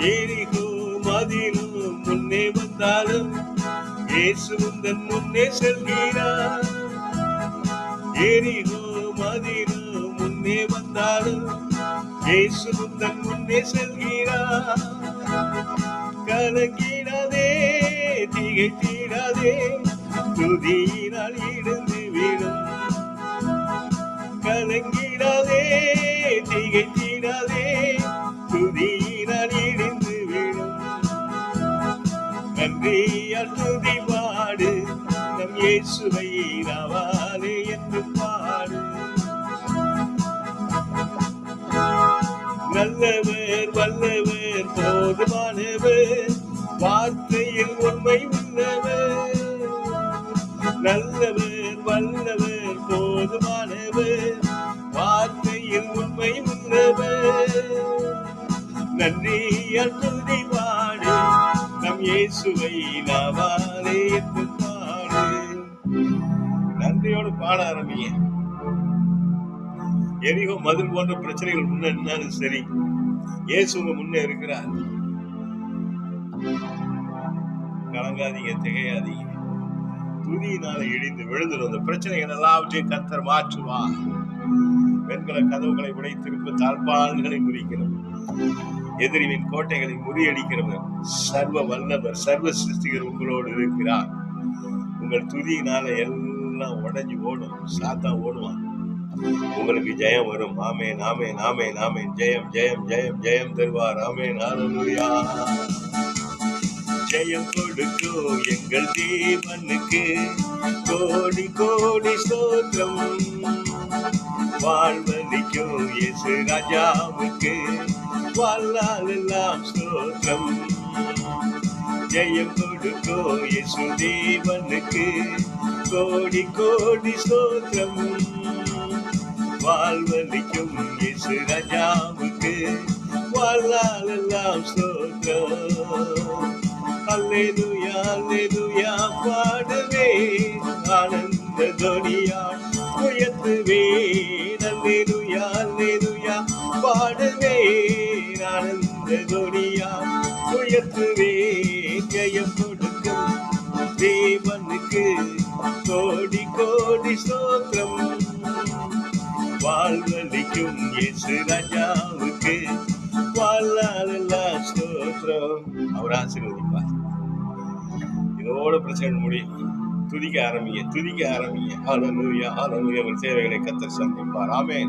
ஏரிகோ மதிலும் முன்னே வந்தாலும் இயேசு முன்னே செல்கிறார். ஏரிகோ மதிலும் முன்னே வந்தாலும் இயேசு முன்னே செல்கிறார். கலங்கிடாதே திகைத்திடாதே துதியினால் இருந்து விடும் கலங்கிடாதே திகைத்திடாதே நன்றி துதி பாடு. நம் இயேசுவை நாவாலே என்று பாடு. நல்லவர் வல்லவர் போதுமானவர். வார்த்தையில் உண்மை உள்ளவர். நல்லவர் வல்லவர் போதுமானவர். வார்த்தையில் உண்மை உள்ளவர். நன்றி துதி பாடு இயேசுவை நாவாலே என்று பாடு நன்றியோடு பாட ஆரம்பிங்க. எரிகோ மதில் போன்ற பிரச்சனைகள் முன்ன இருந்தாலும் சரி இயேசு உங்க முன்னே இருக்கிறார். கலங்காதீங்க திகையாதீங்க. துதியினால இடிந்து விழுந்துடும் அந்த பிரச்சனைகள் எல்லாவற்றையும் கத்தர் மாற்றுவா வெண்கல கதவுகளை உடைத்திருப்பு தாழ்பாள்களை குறிக்கிறோம் எதிரிவின் கோட்டைகளை முறியடிக்கிறவர் சர்வ வல்லவர் சர்வ சிருஷ்டிகர் உங்களோடு இருக்கிறார். உங்கள் துதியினால எல்லாம் உடஞ்சி ஓடும் சாத்தா ஓடுவான் உங்களுக்கு ஜெயம் வரும். ஆமேன் ஆமேன் ஆமேன் ஆமேன். ஜெயம் ஜெயம் ஜெயம் ஜெயம் தருவார். ஆமேன் ஹalleluya. ஜெயம் கொடுக்கோ எங்கள் தேவனுக்கு. கோடி கோடி ஸ்தோத்திரம். வாழ்வழிக்கும் இயேசு ராஜாவுக்கு. வாழ்நாளெல்லாம் ஸ்தோத்திரம். ஜெயம் கொடுக்கோ இயேசு தேவனுக்கு. கோடி கோடி ஸ்தோத்திரம். வாழ்வழிக்கும் இயேசு ராஜாவுக்கு. வாழ்நாளெல்லாம் ஸ்தோத்திரம். அல்லேதுயா அல்லேதுயா பாடுவே ஆனந்த துனியால் உயர்த்துவே அல்லேலூயா அல்லேலூயா பாடுவே. ஆனந்த துனியால் உயர்த்துவே ஜெயம் கொடுக்கும் தேவனுக்கு கோடி கோடி ஸ்தோத்திரம். வாழ்வழிக்கும் இயேசு ராஜாவுக்கு வாழ்நாளெல்லாம் ஸ்தோத்திரம். அவர் ஆசீர்வதிப்பார். இதோட பிரச்சனை முடியும். துதிக்க ஆரம்பிங்க துதிக்க ஆரம்பிங்க ஹalleluya ஹalleluya உங்கள் சேவைகளை கத்தர் சந்திப்பார். ஆமென்